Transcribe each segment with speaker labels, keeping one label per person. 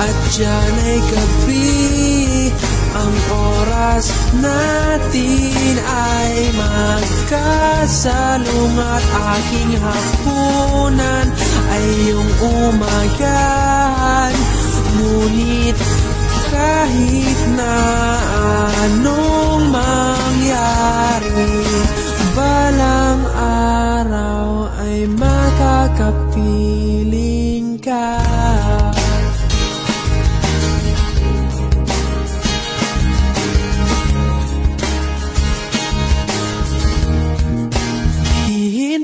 Speaker 1: at dyan ay gabi Ang oras natin ay magkasalong At aking hapunan ay yung umagahan Ngunit kahit na anong mangyari Balang araw ay makakapiling ka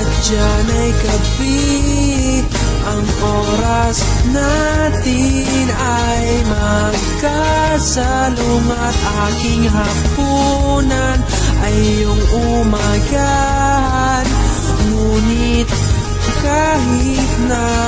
Speaker 1: at dyan ay gabi Ang oras natin ay magkasalong At aking hapunan ay yung umagahan Ngunit kahit na